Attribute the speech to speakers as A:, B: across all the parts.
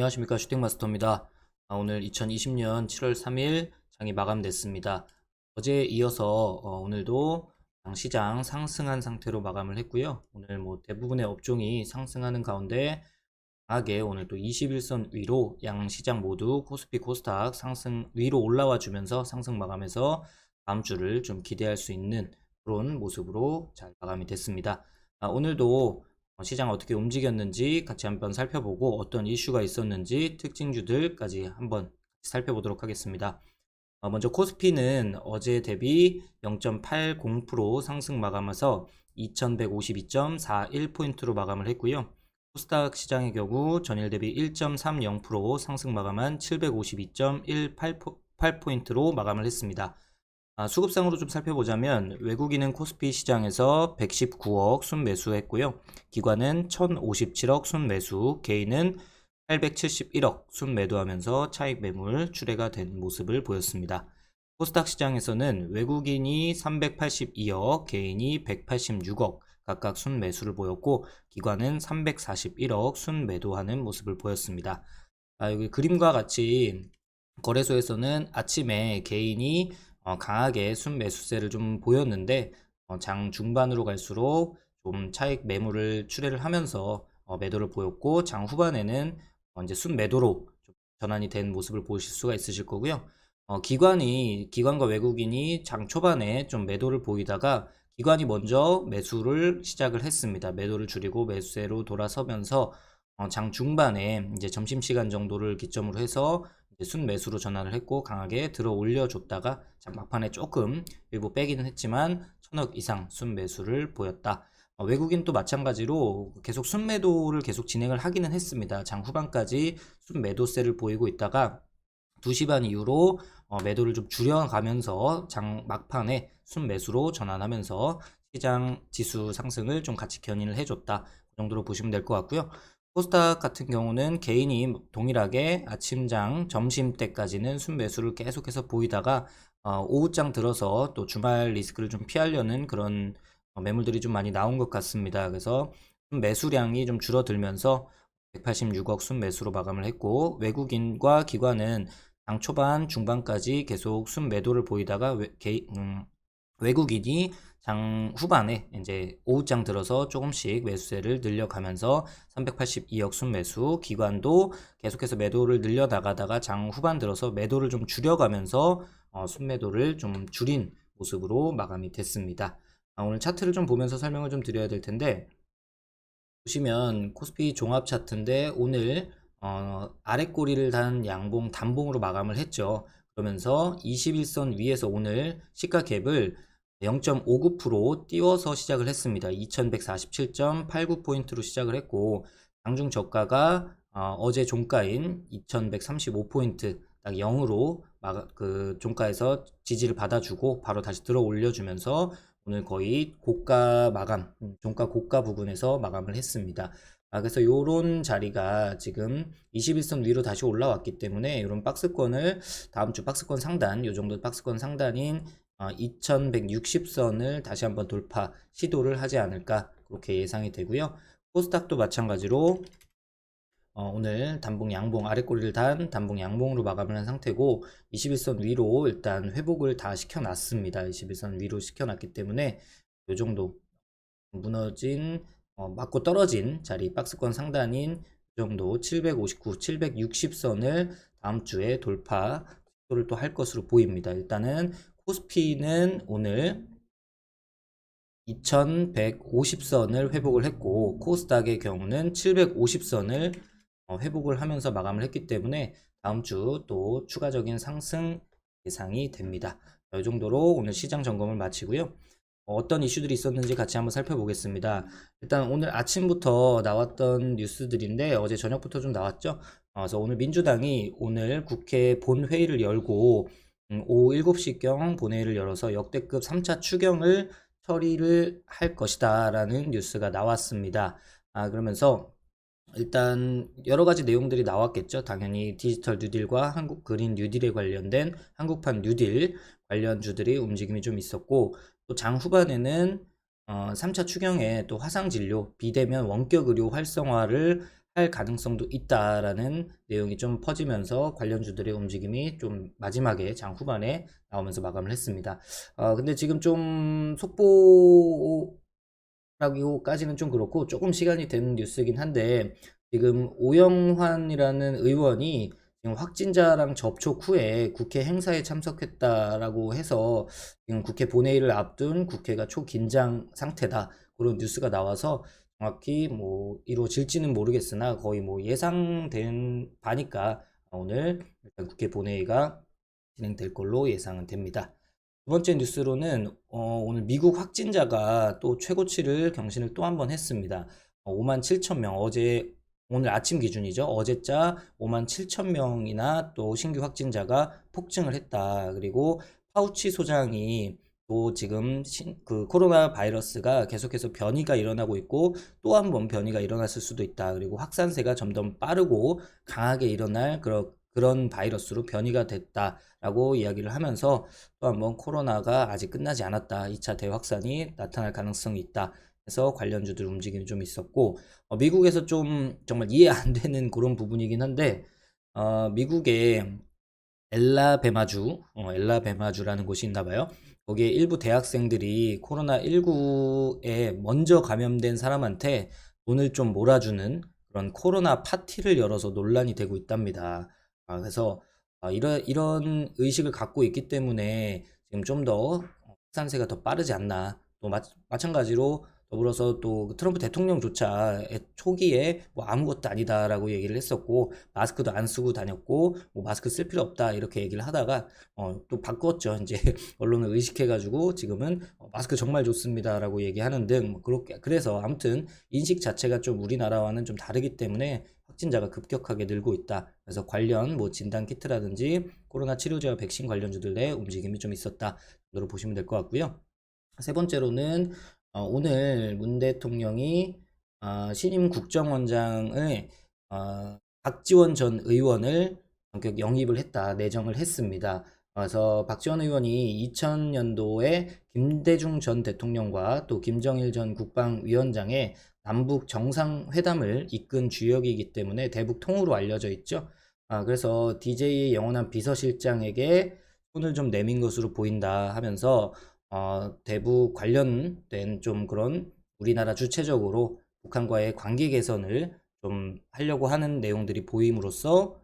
A: 안녕하십니까 슈팅마스터입니다. 아, 오늘 2020년 7월 3일 장이 마감됐습니다. 어제에 이어서 어, 오늘도 장 시장 상승한 상태로 마감을 했고요. 오늘 뭐 대부분의 업종이 상승하는 가운데 강하게 오늘 또 21선 위로 양 시장 모두 코스피 코스닥 상승 위로 올라와 주면서 상승 마감해서 다음 주를 좀 기대할 수 있는 그런 모습으로 잘 마감이 됐습니다. 아, 오늘도 어, 시장 어떻게 움직였는지 같이 한번 살펴보고 어떤 이슈가 있었는지 특징주들까지 한번 살펴보도록 하겠습니다. 어, 먼저 코스피는 어제 대비 0.80% 상승 마감해서 2152.41포인트로 마감을 했고요. 코스닥 시장의 경우 전일 대비 1.30% 상승 마감한 752.18포인트로 마감을 했습니다. 아, 수급상으로 좀 살펴보자면 외국인은 코스피 시장에서 119억 순매수했고요. 기관은 1057억 순매수, 개인은 871억 순매도하면서 차익 매물 출회가 된 모습을 보였습니다. 코스닥 시장에서는 외국인이 382억, 개인이 186억 각각 순매수를 보였고 기관은 341억 순매도하는 모습을 보였습니다. 아, 여기 그림과 같이 거래소에서는 아침에 개인이 어, 강하게 순매수세를 좀 보였는데 어, 장 중반으로 갈수록 좀 차익 매물을 출회를 하면서 어, 매도를 보였고 장 후반에는 어, 이제 순매도로 좀 전환이 된 모습을 보실 수가 있으실 거고요. 어, 기관이 기관과 외국인이 장 초반에 좀 매도를 보이다가 기관이 먼저 매수를 시작을 했습니다. 매도를 줄이고 매수세로 돌아서면서 어, 장 중반에 이제 점심시간 정도를 기점으로 해서 순매수로 전환을 했고 강하게 들어 올려줬다가 막판에 조금 일부 빼기는 했지만 천억 이상 순매수를 보였다. 어, 외국인도 마찬가지로 계속 순매도를 계속 진행을 하기는 했습니다. 장 후반까지 순매도세를 보이고 있다가 2시 반 이후로 어, 매도를 좀 줄여가면서 장 막판에 순매수로 전환하면서 시장 지수 상승을 좀 같이 견인을 해줬다. 그 정도로 보시면 될 것 같고요. 코스닥 같은 경우는 개인이 동일하게 아침장, 점심 때까지는 순매수를 계속해서 보이다가 어, 오후장 들어서 또 주말 리스크를 좀 피하려는 그런 어, 매물들이 좀 많이 나온 것 같습니다. 그래서 매수량이 좀 줄어들면서 186억 순매수로 마감을 했고 외국인과 기관은 장 초반, 중반까지 계속 순매도를 보이다가 외, 개, 음, 외국인이 장 후반에 이제 오후장 들어서 조금씩 매수세를 늘려가면서 382억 순매수 기관도 계속해서 매도를 늘려나가다가 장 후반 들어서 매도를 좀 줄여가면서 어, 순매도를 좀 줄인 모습으로 마감이 됐습니다. 아, 오늘 차트를 좀 보면서 설명을 좀 드려야 될 텐데 보시면 코스피 종합 차트인데 오늘 어, 아래 꼬리를 단 양봉 단봉으로 마감을 했죠. 그러면서 21선 위에서 오늘 시가 갭을 0.59% 띄워서 시작을 했습니다. 2147.89포인트로 시작을 했고 장중 저가가 어, 제 종가인 2135포인트 딱 0으로 막, 그 종가에서 지지를 받아주고 바로 다시 들어 올려주면서 오늘 거의 고가 마감, 음, 종가 고가 부분에서 마감을 했습니다. 아, 그래서 요런 자리가 지금 21선 위로 다시 올라왔기 때문에 이런 박스권을 다음 주 박스권 상단, 요 정도 박스권 상단인 2160선을 어, 다시 한번 돌파 시도를 하지 않을까 그렇게 예상이 되고요. 코스닥도 마찬가지로 어, 오늘 단봉 양봉 아래 꼬리를 단 단봉 양봉으로 마감을 한 상태고 21선 위로 일단 회복을 다 시켜놨습니다. 21선 위로 시켜놨기 때문에 이 정도 무너진 어, 맞고 떨어진 자리 박스권 상단인 이 정도 759, 760선을 다음 주에 돌파 시도를 또 할 것으로 보입니다. 일단은 코스피는 오늘 2150선을 회복을 했고 코스닥의 경우는 750선을 어, 회복을 하면서 마감을 했기 때문에 다음 주 또 추가적인 상승 예상이 됩니다. 이 정도로 오늘 시장 점검을 마치고요. 어떤 이슈들이 있었는지 같이 한번 살펴보겠습니다. 일단 오늘 아침부터 나왔던 뉴스들인데 어제 저녁부터 좀 나왔죠. 어, 그래서 오늘 민주당이 오늘 국회 본회의를 열고 음, 오후 7시경 본회의를 열어서 역대급 3차 추경을 처리를 할 것이다 라는 뉴스가 나왔습니다. 아, 그러면서 일단 여러 가지 내용들이 나왔겠죠. 당연히 디지털 뉴딜과 한국 그린 뉴딜에 관련된 한국판 뉴딜 관련주들이 움직임이 좀 있었고 또 장 후반에는 어, 3차 추경에 또 화상진료, 비대면 원격 의료 활성화를 할 가능성도 있다라는 내용이 좀 퍼지면서 관련주들의 움직임이 좀 마지막에 장 후반에 나오면서 마감을 했습니다. 어, 근데 지금 좀 속보라기까지는 좀 그렇고 조금 시간이 된 뉴스이긴 한데 지금 오영환이라는 의원이 지금 확진자랑 접촉 후에 국회 행사에 참석했다라고 해서 지금 국회 본회의를 앞둔 국회가 초긴장 상태다. 그런 뉴스가 나와서 정확히 뭐 이루어질지는 모르겠으나 거의 뭐 예상된 바니까 오늘 국회 본회의가 진행될 걸로 예상은 됩니다. 두 번째 뉴스로는 어, 오늘 미국 확진자가 또 최고치를 경신을 또 한 번 했습니다. 어, 5만 7천 명 어제 오늘 아침 기준이죠. 어제자 5만 7천 명이나 또 신규 확진자가 폭증을 했다. 그리고 파우치 소장이 또 지금 신- 그 코로나 바이러스가 계속해서 변이가 일어나고 있고 또 한 번 변이가 일어났을 수도 있다. 그리고 확산세가 점점 빠르고 강하게 일어날 그런 그런 바이러스로 변이가 됐다라고 이야기를 하면서 또 한번 코로나가 아직 끝나지 않았다. 2차 대확산이 나타날 가능성이 있다. 해서 관련주들 움직임이 좀 있었고 어, 미국에서 좀 정말 이해 안 되는 그런 부분이긴 한데 어, 미국의 엘라베마주, 어, 엘라베마주라는 곳이 있나 봐요. 거기에 일부 대학생들이 코로나19에 먼저 감염된 사람한테 돈을 좀 몰아주는 그런 코로나 파티를 열어서 논란이 되고 있답니다. 아, 그래서 아, 이런, 이런 의식을 갖고 있기 때문에 지금 좀 더 확산세가 더 빠르지 않나. 또 마, 마찬가지로 더불어서 또그 트럼프 대통령조차 애- 초기에 뭐 아무것도 아니다라고 얘기를 했었고 마스크도 안 쓰고 다녔고 뭐 마스크 쓸 필요 없다 이렇게 얘기를 하다가 어, 또 바꿨죠 이제 언론을 의식해가지고 지금은 어, 마스크 정말 좋습니다라고 얘기하는 등뭐 그렇게 그래서 아무튼 인식 자체가 좀 우리나라와는 좀 다르기 때문에 확진자가 급격하게 늘고 있다. 그래서 관련 뭐 진단 키트라든지 코로나 치료제와 백신 관련주들의 움직임이 좀 있었다. 정도로 보시면 될 것 같고요. 세 번째로는 어, 오늘 문 대통령이 어, 신임 국정원장의 어, 박지원 전 의원을 본격 영입을 했다, 내정을 했습니다. 그래서 박지원 의원이 2000년도에 김대중 전 대통령과 또 김정일 전 국방위원장의 남북 정상회담을 이끈 주역이기 때문에 대북 통으로 알려져 있죠. 아, 그래서 DJ의 영원한 비서실장에게 손을 좀 내민 것으로 보인다 하면서 어, 대북 관련된 좀 그런 우리나라 주체적으로 북한과의 관계 개선을 좀 하려고 하는 내용들이 보임으로써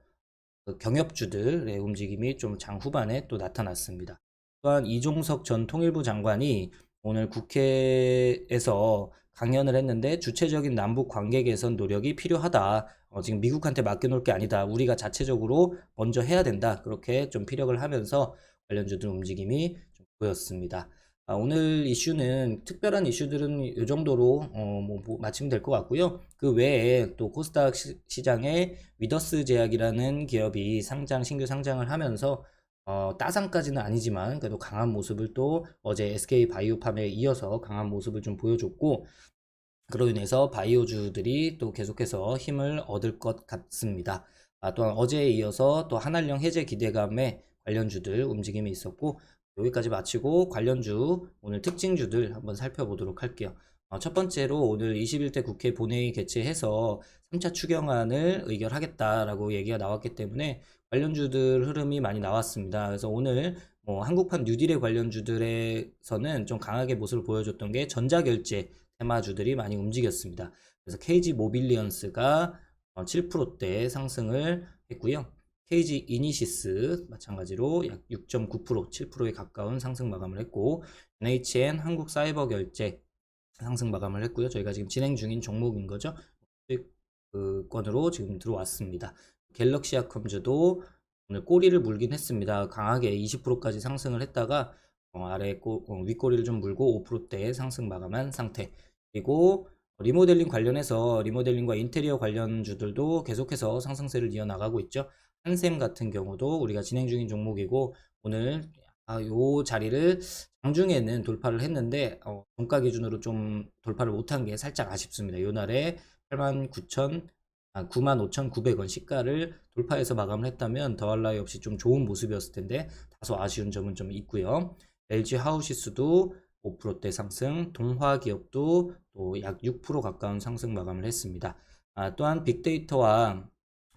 A: 그 경협주들의 움직임이 좀 장 후반에 또 나타났습니다. 또한 이종석 전 통일부 장관이 오늘 국회에서 강연을 했는데 주체적인 남북 관계 개선 노력이 필요하다. 어, 지금 미국한테 맡겨놓을 게 아니다. 우리가 자체적으로 먼저 해야 된다. 그렇게 좀 피력을 하면서 관련주들 움직임이 좀 보였습니다. 아, 오늘 이슈는 특별한 이슈들은 이 정도로 어, 뭐, 뭐 마치면 될 것 같고요. 그 외에 또 코스닥 시, 장에 위더스 제약이라는 기업이 상장 신규 상장을 하면서 어, 따상까지는 아니지만 그래도 강한 모습을 또 어제 SK 바이오팜에 이어서 강한 모습을 좀 보여줬고 그로 인해서 바이오주들이 또 계속해서 힘을 얻을 것 같습니다. 아, 또한 어제에 이어서 또 한알령 해제 기대감에 관련주들 움직임이 있었고 여기까지 마치고 관련주 오늘 특징주들 한번 살펴보도록 할게요. 어, 첫 번째로 오늘 21대 국회 본회의 개최해서 3차 추경안을 의결하겠다라고 얘기가 나왔기 때문에 관련주들 흐름이 많이 나왔습니다. 그래서 오늘 뭐 한국판 뉴딜의 관련주들에서는 좀 강하게 모습을 보여줬던 게 전자결제 테마주들이 많이 움직였습니다. 그래서 KG 모빌리언스가 7%대 상승을 했고요. KG 이니시스 마찬가지로 약 6.9% 7%에 가까운 상승 마감을 했고 NHN 한국 사이버 결제 상승 마감을 했고요. 저희가 지금 진행 중인 종목인 거죠. 그 건으로 지금 들어왔습니다. 갤럭시 아컴즈도 오늘 꼬리를 물긴 했습니다. 강하게 20%까지 상승을 했다가 어, 아래 꼬, 어, 윗꼬리를 좀 물고 5%대 상승 마감한 상태. 그리고 리모델링 관련해서 리모델링과 인테리어 관련 주들도 계속해서 상승세를 이어나가고 있죠. 한샘 같은 경우도 우리가 진행 중인 종목이고 오늘 아, 요 자리를 장중에는 돌파를 했는데 어, 종가 기준으로 좀 돌파를 못한 게 살짝 아쉽습니다. 요 날에 89,000 아, 95,900원 시가를 돌파해서 마감을 했다면 더할 나위 없이 좀 좋은 모습이었을 텐데 다소 아쉬운 점은 좀 있고요. LG 하우시스도 5%대 상승, 동화기업도 또 약 6% 가까운 상승 마감을 했습니다. 아, 또한 빅데이터와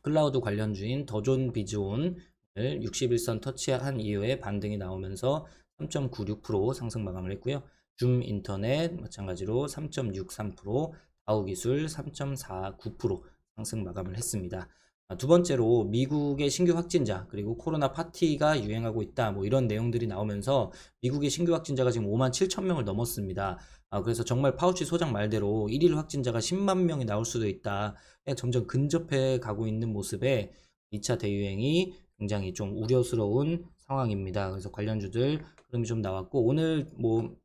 A: 클라우드 관련주인 더존 비즈온을 61선 터치한 이후에 반등이 나오면서 3.96% 상승 마감을 했고요. 줌 인터넷 마찬가지로 3.63%, 다우 기술 3.49% 상승 마감을 했습니다. 아, 두 번째로 미국의 신규 확진자 그리고 코로나 파티가 유행하고 있다 뭐 이런 내용들이 나오면서 미국의 신규 확진자가 지금 5만 7천 명을 넘었습니다. 아, 그래서 정말 파우치 소장 말대로 1일 확진자가 10만 명이 나올 수도 있다. 예, 점점 근접해 가고 있는 모습에 2차 대유행이 굉장히 좀 우려스러운 상황입니다. 그래서 관련주들 흐름이 좀 나왔고 오늘 뭐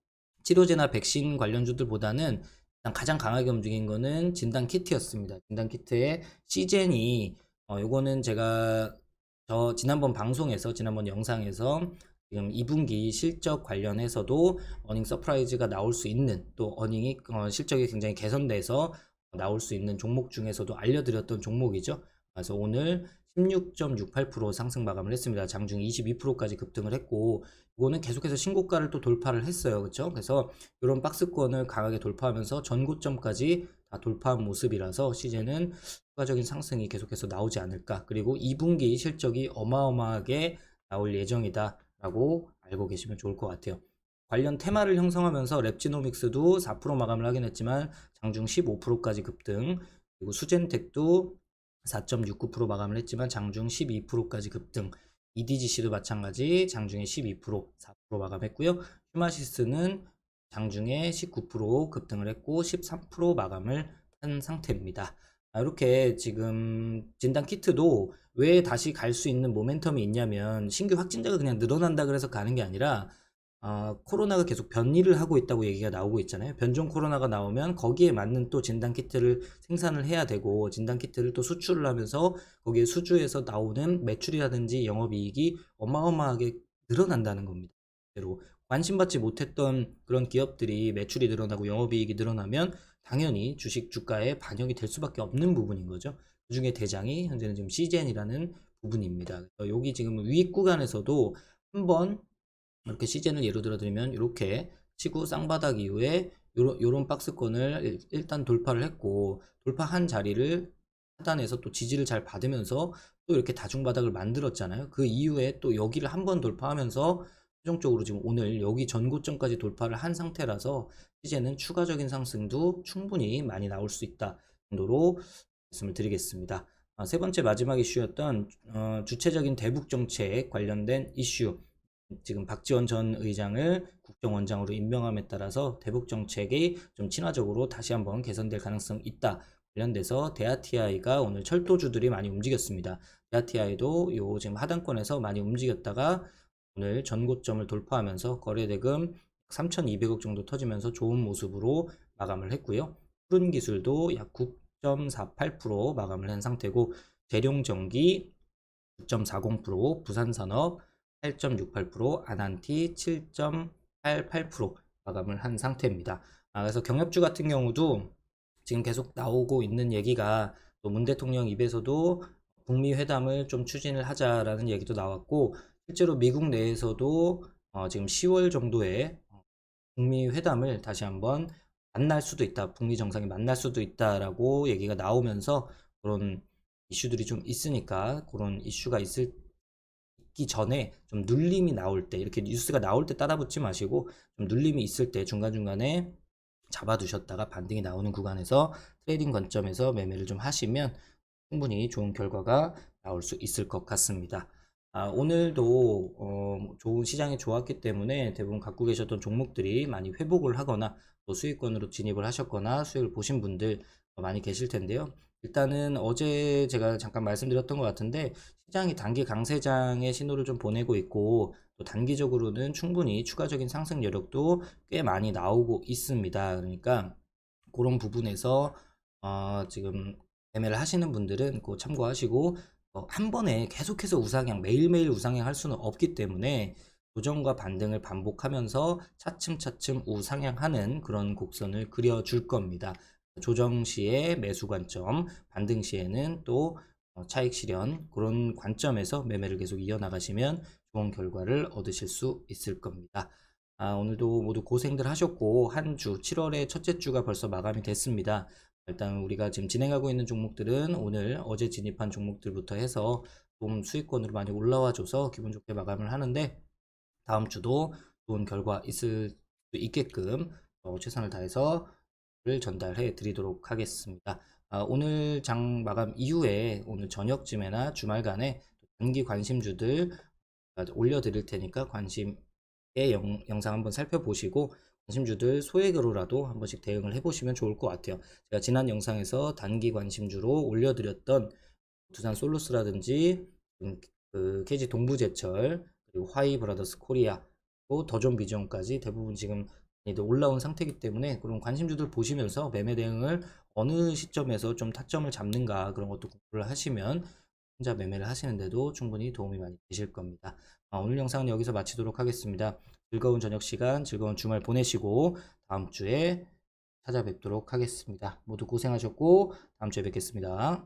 A: 치료제나 백신 관련주들보다는 가장 강하게 움직인 거는 진단 키트였습니다. 진단 키트의 시젠이 어 요거는 제가 저 지난번 방송에서 지난번 영상에서 지금 2분기 실적 관련해서도 어닝 서프라이즈가 나올 수 있는 또 어닝이 어 실적이 굉장히 개선돼서 나올 수 있는 종목 중에서도 알려드렸던 종목이죠. 그래서 오늘 16.68% 상승 마감을 했습니다. 장중 22%까지 급등을 했고 이거는 계속해서 신고가를 또 돌파를 했어요. 그렇죠? 그래서 이런 박스권을 강하게 돌파하면서 전고점까지 다 돌파한 모습이라서 시즌은 추가적인 상승이 계속해서 나오지 않을까. 그리고 2분기 실적이 어마어마하게 나올 예정이다 라고 알고 계시면 좋을 것 같아요. 관련 테마를 형성하면서 랩지노믹스도 4% 마감을 하긴 했지만 장중 15%까지 급등 그리고 수젠텍도 4.69% 마감을 했지만 장중 12%까지 급등 EDGC도 마찬가지 장중에 12% 4% 마감했고요 휴마시스는 장중에 19% 급등을 했고 13% 마감을 한 상태입니다 아, 이렇게 지금 진단 키트도 왜 다시 갈 수 있는 모멘텀이 있냐면 신규 확진자가 그냥 늘어난다 그래서 가는 게 아니라 어, 코로나가 계속 변이를 하고 있다고 얘기가 나오고 있잖아요. 변종 코로나가 나오면 거기에 맞는 또 진단 키트를 생산을 해야 되고 진단 키트를 또 수출을 하면서 거기에 수주에서 나오는 매출이라든지 영업 이익이 어마어마하게 늘어난다는 겁니다. 관심받지 못했던 그런 기업들이 매출이 늘어나고 영업 이익이 늘어나면 당연히 주식 주가에 반영이 될 수밖에 없는 부분인 거죠. 그 중에 대장이 현재는 지금 시젠이라는 부분입니다. 여기 지금 위익 구간에서도 한번 이렇게 시즌을 예로 들어 드리면 이렇게 치고 쌍바닥 이후에 요런 박스권을 일- 일단 돌파를 했고 돌파한 자리를 하단에서 또 지지를 잘 받으면서 또 이렇게 다중바닥을 만들었잖아요. 그 이후에 또 여기를 한번 돌파하면서 최종적으로 지금 오늘 여기 전고점까지 돌파를 한 상태라서 이제는 추가적인 상승도 충분히 많이 나올 수 있다 정도로 말씀을 드리겠습니다. 아, 세 번째 마지막 이슈였던 어, 주체적인 대북 정책 관련된 이슈 지금 박지원 전 의장을 국정원장으로 임명함에 따라서 대북 정책이 좀 친화적으로 다시 한번 개선될 가능성이 있다. 관련돼서 대아TI가 오늘 철도주들이 많이 움직였습니다. 대아TI도 요 지금 하단권에서 많이 움직였다가 오늘 전고점을 돌파하면서 거래대금 3,200억 정도 터지면서 좋은 모습으로 마감을 했고요. 푸른 기술도 약 9.48% 마감을 한 상태고 재룡전기 9.40%, 부산산업 8.68%, 아난티 7.88% 마감을 한 상태입니다. 아, 그래서 경협주 같은 경우도 지금 계속 나오고 있는 얘기가 또 문 대통령 입에서도 북미 회담을 좀 추진을 하자라는 얘기도 나왔고 실제로 미국 내에서도 어, 지금 10월 정도에 북미 회담을 다시 한번 만날 수도 있다. 북미 정상이 만날 수도 있다라고 얘기가 나오면서 그런 이슈들이 좀 있으니까 그런 이슈가 있을 있기 전에 좀 눌림이 나올 때 이렇게 뉴스가 나올 때 따라붙지 마시고 좀 눌림이 있을 때 중간중간에 잡아두셨다가 반등이 나오는 구간에서 트레이딩 관점에서 매매를 좀 하시면 충분히 좋은 결과가 나올 수 있을 것 같습니다. 아, 오늘도 어, 좋은 시장이 좋았기 때문에 대부분 갖고 계셨던 종목들이 많이 회복을 하거나 또 수익권으로 진입을 하셨거나 수익을 보신 분들 많이 계실 텐데요. 일단은 어제 제가 잠깐 말씀드렸던 것 같은데 시장이 단기 강세장의 신호를 좀 보내고 있고 또 단기적으로는 충분히 추가적인 상승 여력도 꽤 많이 나오고 있습니다. 그러니까 그런 부분에서 어, 지금 매매를 하시는 분들은 그 참고하시고 어, 한 번에 계속해서 우상향 매일매일 우상향 할 수는 없기 때문에 조정과 반등을 반복하면서 차츰차츰 우상향하는 그런 곡선을 그려줄 겁니다. 조정 시에 매수 관점, 반등 시에는 또 어, 차익 실현 그런 관점에서 매매를 계속 이어나가시면 좋은 결과를 얻으실 수 있을 겁니다. 아, 오늘도 모두 고생들 하셨고 한 주 7월의 첫째 주가 벌써 마감이 됐습니다. 일단 우리가 지금 진행하고 있는 종목들은 오늘 어제 진입한 종목들부터 해서 좀 수익권으로 많이 올라와 줘서 기분 좋게 마감을 하는데 다음 주도 좋은 결과 있을 수 있게끔 어, 최선을 다해서 를 전달해 드리도록 하겠습니다. 아, 오늘 장 마감 이후에 오늘 저녁쯤에나 주말간에 단기 관심주들 아, 올려 드릴 테니까 관심의 영, 영상 한번 살펴보시고 관심주들 소액으로라도 한 번씩 대응을 해보시면 좋을 것 같아요. 제가 지난 영상에서 단기 관심주로 올려드렸던 두산 솔루스라든지 음, 그 KG 동부제철 그리고 화이 브라더스 코리아 또 더존 비전까지 대부분 지금 올라온 상태이기 때문에 그런 관심주들 보시면서 매매 대응을 어느 시점에서 좀 타점을 잡는가 그런 것도 공부를 하시면 혼자 매매를 하시는데도 충분히 도움이 많이 되실 겁니다. 아, 오늘 영상은 여기서 마치도록 하겠습니다. 즐거운 저녁 시간, 즐거운 주말 보내시고 다음 주에 찾아뵙도록 하겠습니다. 모두 고생하셨고 다음 주에 뵙겠습니다.